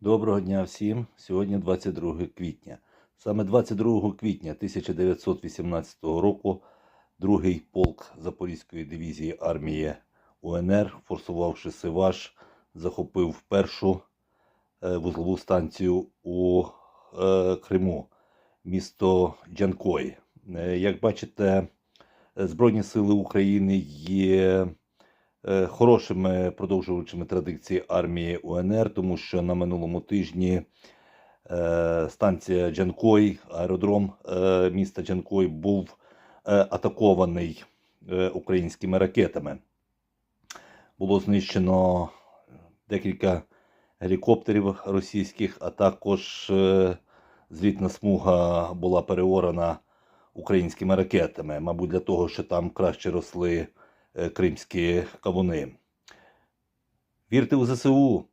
Доброго дня всім. Сьогодні 22 квітня. Саме 22 квітня 1918 року другий полк Запорізької дивізії армії УНР, форсувавши Сиваш, захопив першу е, вузлову станцію у е, Криму, місто Джанкой. Е, Як бачите, Збройні сили України є хорошими продовжувачами традиції армії УНР, тому що на минулому тижні е, станція Джанкой, аеродром е, міста Джанкой був е, атакований е, українськими ракетами. Було знищено декілька гелікоптерів російських, а також е, злітна смуга була переорана українськими ракетами, мабуть, для того, що там краще росли е, кримські кавуни. Вірте у ЗСУ,